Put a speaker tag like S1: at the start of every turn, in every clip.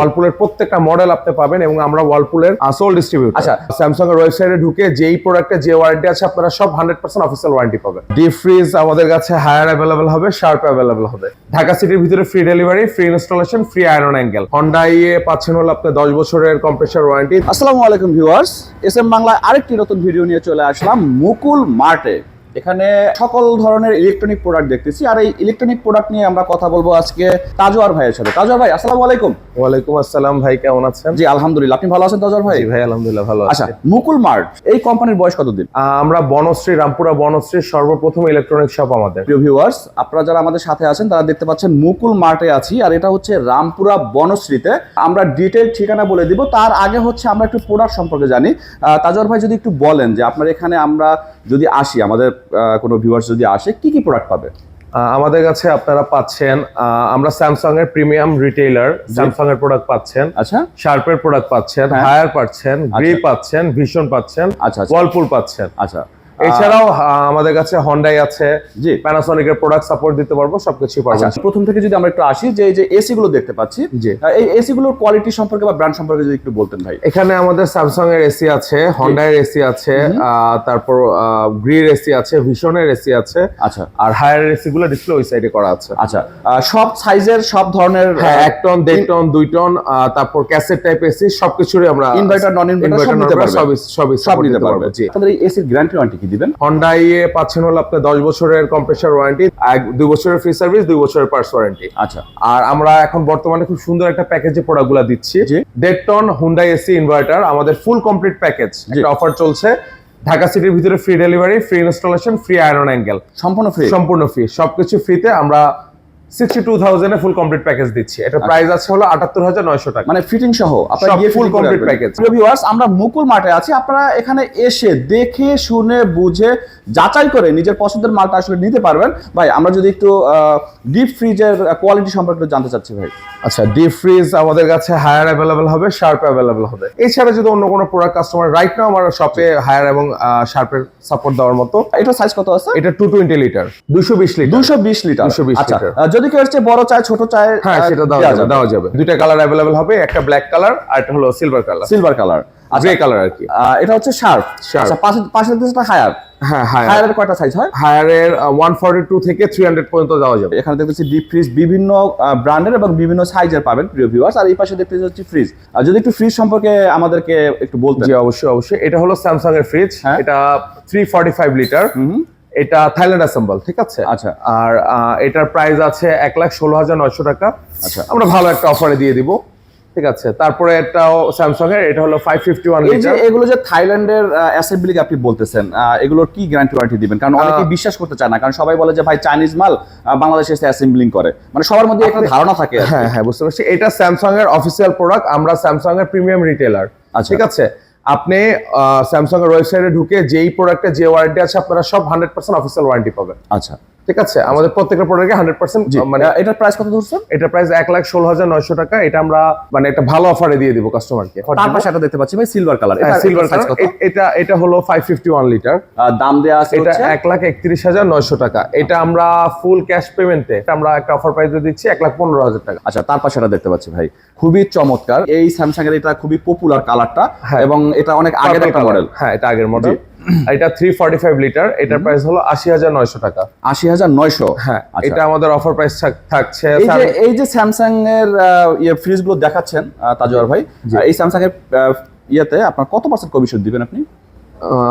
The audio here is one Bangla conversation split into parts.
S1: ওয়ালপুলের প্রত্যেকটা মডেল আপনি পাবেন এবং আমরা ওয়ালপুলের সোল ডিস্ট্রিবিউটর
S2: আচ্ছা।
S1: স্যামসাং এর ওয়েবসাইটে ঢুকে যেই প্রোডাক্টে যে ওয়ারেন্টি আছে আপনারা সব হান্ড্রেড পার্সেন্ট অফিসিয়াল ওয়ারেন্টি পাবেন। ডিপ ফ্রিজ আমাদের কাছে হায়ার অ্যাভেলেবল হবে শার্প অ্যাভেলেবল হবে। ঢাকা সিটির ভিতরে free delivery free installation free iron angle Honda ইয়ে পাচ্ছেন হলো আপনি দশ বছরের কম্প্রেসার ওয়ারেন্টি
S2: আসসালামু আলাইকুম ভিউয়ার্স এস এম বাংলায় আরেকটি নতুন ভিডিও নিয়ে চলে আসলাম মুকুল মার্টে। এখানে সকল ধরনের ইলেকট্রনিক প্রোডাক্ট দেখতেছি। আর এই ইলেকট্রনিক প্রোডাক্ট নিয়ে আমরা কথা বলব আজকে তাজওয়ার ভাইয়ের সাথে। তাজওয়ার ভাই আসসালামু আলাইকুম।
S1: ওয়ালাইকুম আসসালাম ভাই কেমন আছেন?
S2: জি আলহামদুলিল্লাহ। আপনি ভালো আছেন তাজওয়ার ভাই?
S1: ভাই আলহামদুলিল্লাহ ভালো
S2: আচ্ছা মুকুল মার্ট এই কোম্পানির বয়স কতদিন?
S1: আমরা বনশ্রী রামপুরা বনশ্রীর সর্বপ্রথম ইলেকট্রনিক শপ আমাদের।
S2: প্রিয় ভিউয়ার্স আপনারা যারা আমাদের সাথে আছেন তারা দেখতে পাচ্ছেন মুকুল মার্টে আছি আর এটা হচ্ছে রামপুরা বনশ্রীতে। আমরা ডিটেল ঠিকানা বলে দিব তার আগে হচ্ছে আমরা একটু প্রোডাক্ট সম্পর্কে জানি। আহ, তাজওয়ার ভাই যদি একটু বলেন যে আপনার এখানে আমরা যদি আসি আমাদের কোনো ভিউয়ার্স যদি আসে কি কি প্রোডাক্ট পাবে?
S1: আমাদের কাছে আপনারা পাচ্ছেন আমরা স্যামসাং এর প্রিমিয়াম রিটেইলার স্যামসাং এর প্রোডাক্ট পাচ্ছেন
S2: আচ্ছা।
S1: শার্পের প্রোডাক্ট পাচ্ছেন
S2: হ্যাঁ।
S1: হায়ার পাচ্ছেন গ্রে পাচ্ছেন ভীষণ পাচ্ছেন
S2: আচ্ছা আচ্ছা।
S1: ওয়ালপুল পাচ্ছেন।
S2: আচ্ছা।
S1: এছাড়াও আমাদের কাছে হন্ডাই আছে।
S2: জি।
S1: প্যানাসনিক এর প্রোডাক্ট সাপোর্ট দিতে পারব সবকিছু পারব
S2: আচ্ছা প্রথম থেকে যদি আমরা একটু আসি যে এই যে এসি গুলো দেখতে পাচ্ছি
S1: জি।
S2: এই এসি গুলোর কোয়ালিটি সম্পর্কে বা ব্র্যান্ড সম্পর্কে যদি একটু বলতেন ভাই।
S1: এখানে আমাদের স্যামসাং এর এসি আছে হন্ডাই এর এসি আছে তারপর গ্রির এসি আছে ভীষণের এসি আছে।
S2: আচ্ছা।
S1: আর হায়ার এসি গুলো ডিসপ্লে ওই সাইডে করা আছে।
S2: আচ্ছা সব সাইজের সব ধরনের
S1: হ্যাঁ এক টন দেড় টন দুই টন তারপর ক্যাসেট টাইপ এসি সবকিছুরই আমরা
S2: ইনভার্টার নন ইনভার্টার সব নিতে পারবে?
S1: সবই সবই
S2: সব নিতে পারবে
S1: জি।
S2: আপনাদের এই এসির গ্যারান্টি ওয়ারেন্টি কি দিবেন?
S1: হন্ডাই এ পাচ্ছেন হলো আপনার দশ বছরের কম্প্রেসার ওয়ারেন্টি এক দুই বছরের ফ্রি সার্ভিস দুই বছরের পার্স ওয়ারেন্টি
S2: আচ্ছা।
S1: আর আমরা এখন বর্তমানে খুব সুন্দর একটা প্যাকেজে প্রোডাক্টগুলো দিচ্ছি। দেড় টন হুন্ডাই এসি ইনভার্টার আমাদের ফুল কমপ্লিট প্যাকেজ
S2: যে
S1: একটা অফার চলছে। ঢাকা সিটির ভিতরে free delivery free installation free iron angle
S2: সম্পূর্ণ ফ্রি
S1: সম্পূর্ণ ফ্রি সবকিছু ফ্রিতে আমরা সিক্সটি টু থাউজেন্ডে ফুল কমপ্লিট প্যাকেজ দিচ্ছি। এটা প্রাইস আছে হলো আটাত্তর হাজার নয়শো টাকা।
S2: মানে ফিটিং সহ আপনারা গিয়ে
S1: full
S2: full
S1: complete
S2: complete
S1: package।
S2: Package viewers আমরা মুকুল মাঠে আছি। আপনারা এখানে এসে দেখে শুনে বুঝে যাচাই করে নিজের পছন্দের মালটা আসলে নিতে পারবেন। ভাই আমরা যদি একটু ডিপ ফ্রিজের কোয়ালিটি সম্পর্কে জানতে চাচ্ছি ভাই।
S1: আচ্ছা ডিপ ফ্রিজ আমাদের কাছে হায়ার অ্যাভেলেবল হবে শার্প অ্যাভেলেবল হবে। এছাড়া যদি অন্য কোনো প্রোডাক্ট কাস্টমার রাইট নাও আমার শপে হায়ার এবং শার্পের সাপোর্ট দেওয়ার মতো
S2: এটা সাইজ কত আছে?
S1: এটা টু টোয়েন্টি লিটার দুশো বিশ লিটার
S2: দুশো বিশ লিটার
S1: 220
S2: আচ্ছা
S1: লিটার।
S2: আহ, যদি কেউ চেয়ে বড় চায় ছোট চায়
S1: হ্যাঁ সেটা দেওয়া যাবে দেওয়া যাবে। দুইটা কালার অ্যাভেলেবল হবে একটা ব্ল্যাক কালার আর একটা হলো silver colour
S2: silver colour
S1: grey colour আর কি।
S2: এটা হচ্ছে শার্প আচ্ছা পাশে পাশে দিচ্ছে হায়ার
S1: হ্যাঁ হায়ার
S2: হায়ারের কয়টা সাইজ হয়?
S1: হায়ারের ওয়ান ফর্টি টু থেকে থ্রি হান্ড্রেড পর্যন্ত দেওয়া যাবে।
S2: এখানে দেখতেছি ডিপ ফ্রিজ বিভিন্ন ব্র্যান্ডের এবং বিভিন্ন সাইজের পাবেন প্রিয় ভিউয়ার্স আর এই পাশে দেখতেছি হচ্ছে ফ্রিজ আর যদি একটু ফ্রিজ সম্পর্কে আমাদেরকে একটু বলতে
S1: জি অবশ্যই অবশ্যই। এটা হলো স্যামসাং এর ফ্রিজ
S2: হ্যাঁ।
S1: এটা থ্রি ফর্টি ফাইভ লিটার
S2: হুম।
S1: এটা থাইল্যান্ড অ্যাসেম্বল ঠিক আছে?
S2: আচ্ছা।
S1: আর এটার প্রাইস আছে এক লাখ ষোলো হাজার নয়শো টাকা।
S2: আচ্ছা।
S1: আমরা ভালো একটা অফারে দিয়ে দিব ঠিক আছে? তারপরে এটাও স্যামসাং এর এটা হলো ফাইভ ফিফটি ওয়ান
S2: এই যে
S1: লিটার
S2: এগুলো যে থাইল্যান্ডের অ্যাসেম্বলি আপনি বলতেছেন এগুলোর কি গ্যারান্টি ওয়ারেন্টি দিবেন? কারণ অনেকে বিশ্বাস করতে চায় না কারণ সবাই বলে যে ভাই চাইনিজ মাল বাংলাদেশে এসে অ্যাসেম্বলিং করে। মানে সবার মধ্যে একটা ধারণা থাকে
S1: হ্যাঁ হ্যাঁ বুঝতে পারছি। এটা স্যামসাং এর অফিসিয়াল প্রোডাক্ট আমরা স্যামসাং এর প্রিমিয়াম রিটেলার
S2: আচ্ছা।
S1: ঠিক আছে? আপনি স্যামসাং এর ওয়েবসাইটে ঢুকে যেই প্রোডাক্টে যে ওয়ারেন্টি আছে, আপনারা সব হান্ড্রেড পার্সেন্ট অফিসিয়াল ওয়ারেন্টি পাবেন।
S2: আচ্ছা।
S1: ঠিক আছে? আমাদের প্রত্যেকটা প্রোডাক্টে হান্ড্রেড পার্সেন্ট
S2: মানে এটার প্রাইস কত ধরছেন?
S1: এটা প্রাইস এক লাখ ষোলো হাজার নয়শো টাকা। এটা আমরা মানে একটা ভালো অফারে দিয়ে দিব কাস্টমারকে
S2: তার পাশে একটা দেখতে পাচ্ছি ভাই সিলভার কালার
S1: সিলভার
S2: কত?
S1: এটা এটা হলো ফাইভ ফিফটি ওয়ান লিটার
S2: দাম দেওয়া আছে
S1: এটা এক লাখ একত্রিশ হাজার নয়শো টাকা। এটা আমরা ফুল ক্যাশ পেমেন্টে আমরা একটা অফার প্রাইসে দিচ্ছি এক লাখ পনেরো হাজার টাকা।
S2: আচ্ছা তার পাশে এটা দেখতে পাচ্ছি ভাই। খুবই চমৎকার। এই স্যামসাং এর এটা খুবই পপুলার কালারটা
S1: হ্যাঁ।
S2: এবং এটা অনেক আগের একটা মডেল
S1: হ্যাঁ এটা আগের মডেল এটা থ্রি ফর্টি ফাইভ লিটার এটার প্রাইস হলো আশি হাজার নয়শো টাকা।
S2: আশি হাজার নয়শো?
S1: হ্যাঁ
S2: আচ্ছা।
S1: এটা আমাদের অফার প্রাইস থাকছে
S2: এই যে এই যে স্যামসাং এর ইয়ে ফ্রিজগুলো দেখাচ্ছেন তাজওয়ার ভাই এই স্যামসাং এর ইয়েতে আপনার কত পার্সেন্ট কমিশন দিবেন আপনি?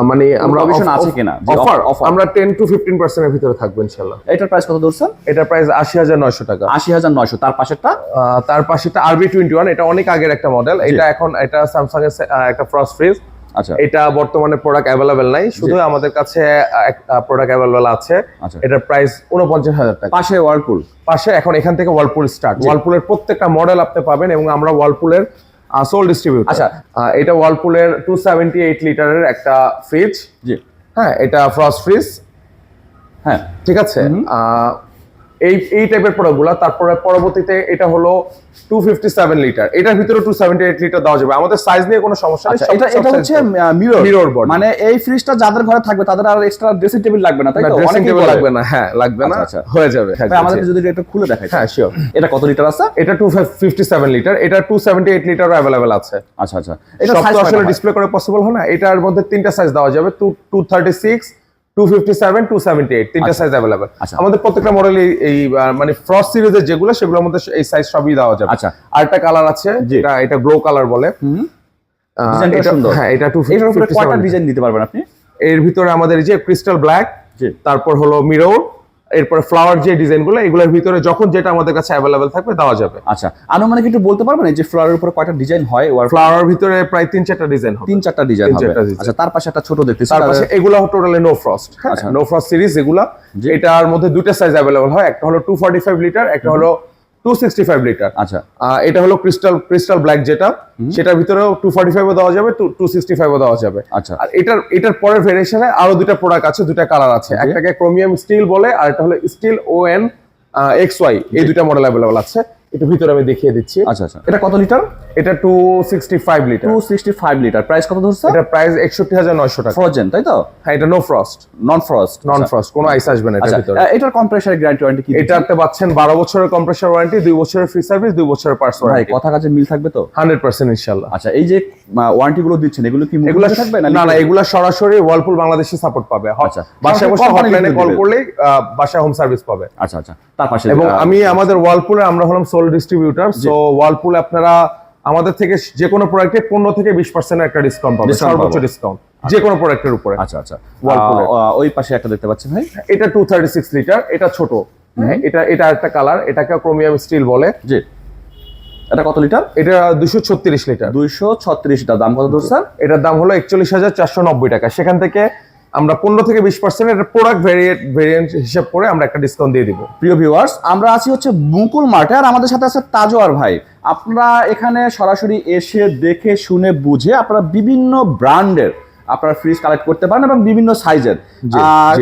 S1: মানে আমরা
S2: provision আছে কিনা?
S1: অফার। আমরা টেন টু ফিফটিন পার্সেন্টের ভিতরে থাকব ইনশাল্লাহ
S2: এটার প্রাইস কত ধরছেন?
S1: এটার প্রাইস আশি হাজার নয়শো টাকা।
S2: আশি হাজার নয়শো তার পাশেরটা?
S1: তার পাশে একটা আরবি টোয়েন্টি ওয়ান এটা অনেক আগের একটা মডেল এটা এখন এটা স্যামসাং এর একটা ফ্রস্ট ফ্রিজ এটা বর্তমানে প্রোডাক্ট অ্যাভেলেবেল নাই শুধু আমাদের কাছে প্রোডাক্ট অ্যাভেলেবেল আছে।
S2: আচ্ছা।
S1: এটার প্রাইস উনপঞ্চাশ হাজার টাকা।
S2: পাশে ওয়ার্লপুল
S1: পাশে এখন এখান থেকে ওয়ালপুল স্টার্ট ওয়ালপুলের প্রত্যেকটা মডেল আপনি পাবেন এবং আমরা ওয়ালপুলের সোল ডিস্ট্রিবিউট
S2: আচ্ছা।
S1: এটা ওয়ালপুলের টু সেভেন্টি এইট লিটারের একটা ফ্রিজ
S2: জি।
S1: হ্যাঁ এটা ফ্রস্ট ফ্রিজ
S2: হ্যাঁ।
S1: ঠিক আছে? এই এই টাইপের প্রোডাক্টগুলো তারপরে পরবর্তীতে এটা হলো টু ফিফটি সেভেন লিটার এটার ভিতরে টু সেভেন্টি এইট লিটার দেওয়া যাবে। আমাদের সাইজ নিয়ে কোনো সমস্যা নেই
S2: আচ্ছা এটা এটা হচ্ছে। Mirror
S1: Mirror body।
S2: মানে এই ফ্রিজটা যাদের ঘরে থাকবে তাদের আর এক্সট্রা ড্রেসিং টেবিল লাগবে না তাই তো?
S1: dressing
S2: অনেকেই
S1: table
S2: বলে।
S1: লাগবে না হ্যাঁ লাগবে না।
S2: আচ্ছা, আচ্ছা।
S1: হয়ে যাবে
S2: ভাই, আমাদের যদি এটা খুলে দেখাই।
S1: হ্যাঁ শিওর
S2: এটা কত লিটার আছে?
S1: এটা টু ফিফটি সেভেন লিটার এটা two seventy eight litre available আছে।
S2: আচ্ছা আচ্ছা। এটা কয়টা
S1: আসলে ডিসপ্লে করে পসিবল হয় না এটার মধ্যে তিনটা সাইজ দেওয়া যাবে টু টু থার্টি সিক্স তিনটা সাইজ
S2: আচ্ছা।
S1: আমাদের প্রত্যেকটা মডেল এই মানে ফ্রস্ট সিরিজের যেগুলো সেগুলোর মধ্যে এই সাইজ সবই দেওয়া যাবে।
S2: আচ্ছা।
S1: আরেকটা কালার আছে
S2: যেটা
S1: এটা গ্লো কালার বলে। হ্যাঁ এটা টু
S2: এটার উপরে কয়টা ডিজাইন দিতে পারবেন আপনি?
S1: এর ভিতরে আমাদের যে ক্রিস্টাল ব্ল্যাক তারপর হলো মিরর এরপর ফ্লাওয়ার যে ডিজাইনগুলো এগুলোর ভিতরে যখন যেটা আমাদের কাছে অ্যাভেলেবেল থাকবে দেওয়া যাবে।
S2: আচ্ছা আনুমানিক একটু বলতে পারবেন এই যে ফ্লাওয়ারের উপরে কয়টা ডিজাইন হয় ওয়ার
S1: ফ্লাওয়ারের ভিতরে প্রায় তিন চারটা ডিজাইন হবে।
S2: তিন চারটা ডিজাইন হবে। আচ্ছা তার পাশে একটা ছোট দেখতেছি
S1: তার পাশে এগুলো টোটালি নো ফ্রস্ট
S2: আচ্ছা।
S1: নো ফ্রস্ট সিরিজ এগুলা। এটার মধ্যে দুইটা সাইজ অ্যাভেলেবল হয় একটা হলো টু ফর্টি ফাইভ লিটার একটা হলো টু সিক্সটি ফাইভ লিটার
S2: আচ্ছা
S1: এটা হলো ক্রিস্টাল ক্রিস্টাল ব্ল্যাক যেটা। সেটার ভিতরেও টু ও ফাইভ দেওয়া যাবে টু সিক্সটি ফাইভ দেওয়া যাবে।
S2: আচ্ছা।
S1: আর এটার এটার পরের ভেরিয়েশনে আরও দুটা প্রোডাক্ট আছে দুটা কালার আছে। একটাকে ক্রোমিয়াম স্টিল বলে আর এটা হলো স্টিল ও এন এক্স ওয়াই এই দুটা মডেল अवेलेबल আছে। এটা ভিতরে আমি দেখিয়ে দিচ্ছি।
S2: আচ্ছা আচ্ছা। এটা কত লিটার
S1: এটা two sixty five litre
S2: two sixty five litre price কত ধরছে?
S1: এটা প্রাইস একষট্টি হাজার নয়শো টাকা।
S2: ফ্রোজেন তাই তো?
S1: হ্যাঁ এটা no frost
S2: non frost
S1: non frost কোনো আইস আসবে না এটার
S2: আচ্ছা
S1: ভিতরে।
S2: এটার কম্প্রেসার গ্যারান্টি ওয়ারেন্টি কি
S1: এটাতে পাচ্ছেন বারো বছরের কম্প্রেসার ওয়ারেন্টি দুই বছরের ফ্রি সার্ভিস দুই বছরের পার্টস
S2: ভাই
S1: ওয়ারেন্টি
S2: কথা কাজে মিল থাকবে তো?
S1: হান্ড্রেড পার্সেন্ট ইনশাল্লাহ।
S2: আচ্ছা এই যে ওয়ারেন্টি গুলো দিচ্ছেন এগুলো কি
S1: এগুলো
S2: থাকবে না
S1: না এগুলো সরাসরি ওয়ালপুল বাংলাদেশি সাপোর্ট পাবে।
S2: আচ্ছা।
S1: বাসায় বসে হটলাইনে কল। করলেই বাসায় হোম সার্ভিস পাবে।
S2: আচ্ছা আচ্ছা তার পাশে
S1: এবং আমি আমাদের ওয়ালপুলে আমরা হলাম সোল ডিস্ট্রিবিউটর সো ওয়ালপুলে আপনারা আমাদের থেকে যে কোনো প্রোডাক্টে পনেরো থেকে বিশ পার্সেন্টের একটা ডিসকাউন্ট পাবে সর্বোচ্চ ডিসকাউন্ট যে কোনো প্রোডাক্টের উপরে।
S2: আচ্ছা আচ্ছা। ওই পাশে একটা দেখতে পাচ্ছি ভাই?
S1: এটা টু থার্টি সিক্স লিটার এটা ছোট। হ্যাঁ, এটা এটা একটা কালার এটাকে ক্রোমিয়াম স্টিল বলে।
S2: জি। এটা কত লিটার
S1: এটা দুশো ছত্রিশ লিটার
S2: দুইশো ছত্রিশটা দাম কত ধরছেন
S1: এটার দাম হলো একচল্লিশ হাজার চারশো নব্বই টাকা। সেখান থেকে আমরা পনেরো থেকে বিশ পার্সেন্ট এটা প্রোডাক্ট ভেরিয়েন্ট ভেরিয়েন্ট হিসাব করে আমরা একটা ডিসকাউন্ট দিয়ে দিব।
S2: প্রিয় ভিউয়ার্স আমরা আছি হচ্ছে মুকুল মার্টে আর আমাদের সাথে আছে তাজোয়ার ভাই। আপনারা এখানে সরাসরি এসে দেখে শুনে বুঝে আপনারা বিভিন্ন ব্র্যান্ডের আপনারা ফ্রিজ কালেক্ট করতে পারেন এবং বিভিন্ন সাইজের আর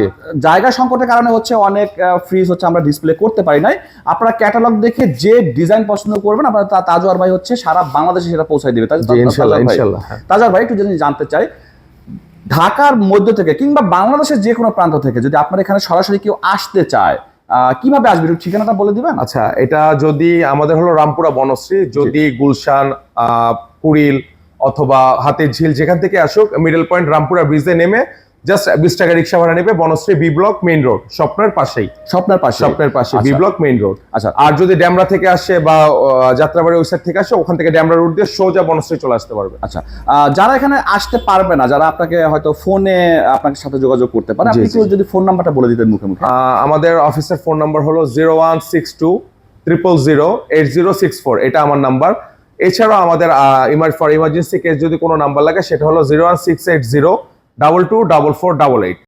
S2: জায়গা সংকটের কারণে হচ্ছে অনেক ফ্রিজ হচ্ছে আমরা ডিসপ্লে করতে পারি নাই। আপনারা ক্যাটালগ দেখে যে ডিজাইন পছন্দ করবেন আপনারা তাজওয়ার ভাই হচ্ছে সারা বাংলাদেশে সেটা পৌঁছায় দিবে। তাজওয়ার ভাই।
S1: হ্যাঁ।
S2: তাজওয়ার ভাই একটু যদি জানতে চাই ঢাকার মধ্য থেকে কিংবা বাংলাদেশের যে কোনো প্রান্ত থেকে যদি আপনার এখানে সরাসরি কেউ আসতে চায় কীভাবে আসবে? একটু ঠিকানাটা বলে দিবেন?
S1: আচ্ছা এটা যদি আমাদের হলো রামপুরা বনশ্রী যদি গুলশান কুড়িল অথবা হাতের ঝিল যেখান থেকে আসুক মিডল পয়েন্ট রামপুরা ব্রিজে নেমে জাস্ট বিশ টাকা রিক্সা ভাড়া নেবে Banasree B block main road স্বপ্নের পাশেই।
S2: স্বপ্নের পাশে
S1: স্বপ্নের পাশে বি
S2: আচ্ছা।
S1: Block main road.
S2: আচ্ছা।
S1: আর যদি ড্যামরা থেকে আসে বা যাত্রাবাড়ি ওই সাইড থেকে আসে ওখান থেকে ড্যামরা রোড দিয়ে সোজা বনশ্রী চলে আসতে পারবে।
S2: আচ্ছা। যারা এখানে আসতে পারবে না যারা আপনাকে হয়তো ফোনে আপনার সাথে যোগাযোগ করতে পারে আপনি যদি ফোন নাম্বারটা বলে দিতেন মুখে মুখে।
S1: আমাদের অফিসের ফোন নাম্বার হলো zero one six two triple zero eight zero six four এটা আমার নাম্বার এছাড়াও আমাদের ফর ইমার্জেন্সি কেস যদি কোনো নাম্বার লাগে সেটা হলো zero one six eight zero double two double four double eight